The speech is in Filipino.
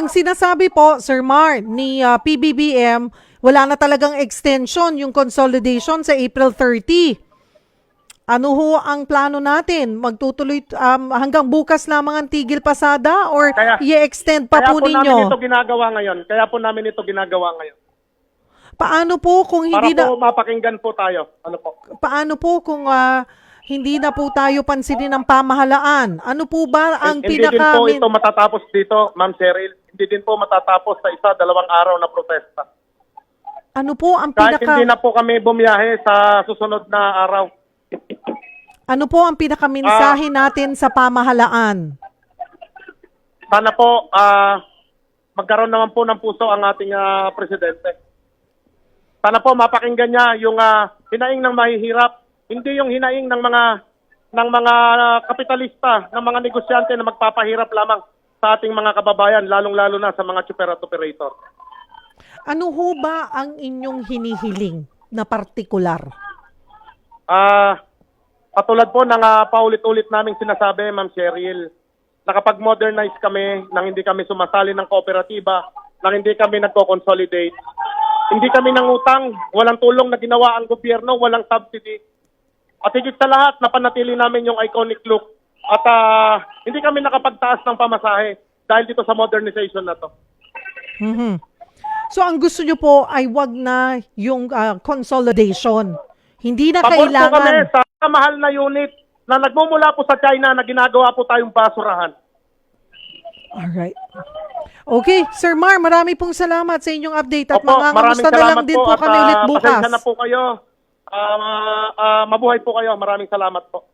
Ang sinasabi po, Sir Mar, ni ah, PBBM, wala na talagang extension yung consolidation sa April 30. Ano ho ang plano natin? Magtutuloy um, hanggang bukas lamang ang tigil pasada or Kaya- i-extend pa Kaya po po namin ito ninyo? ginagawa ngayon. Kaya po namin ito ginagawa ngayon. Paano po kung Para hindi na po mapakinggan po tayo. Ano po? paano po kung ah, hindi na po tayo pansinin ng pamahalaan? Ano po ba ang Hindi din pinaka po ito matatapos dito, Ma'am Cheryl. Hindi din po matatapos sa isa, dalawang araw na protesta. ano po ang Kahit pinaka hindi na po kami bumiyahe sa susunod na araw. ano po ang pinakamensahe Ah. natin sa pamahalaan? Sana po ah, magkaroon naman po ng puso ang ating ah, presidente. Sana po mapakinggan niya yung ah, hinaing ng mahihirap, hindi yung hinaing ng mga ng mga kapitalista, ng mga negosyante na magpapahirap lamang sa ating mga kababayan, lalong-lalo na sa mga super at operator. Ano ho ba ang inyong hinihiling na partikular? Ah, patulad po ng ah, paulit-ulit naming sinasabi, Ma'am Cheryl, nakapag-modernize kami nang hindi kami sumasali ng kooperatiba, nang hindi kami nagko-consolidate. Hindi kami nangutang, walang tulong na ginawa ang gobyerno, walang subsidy. At higit sa lahat, napanatili namin yung iconic look. At ah, hindi kami nakapagtaas ng pamasahe dahil dito sa modernization na to. Mhm. So ang gusto nyo po ay wag na yung ah, consolidation. Hindi na Pabor po kami kailangan. sa mahal na unit na nagmumula po sa China na ginagawa po tayong basurahan. Alright. Okay, Sir Mar, marami pong salamat sa inyong update at Opo, mga maraming na lang salamat din po, at, kami ah, ulit bukas. Pasensya na po kayo. Ah, ah, mabuhay po kayo. Maraming salamat po.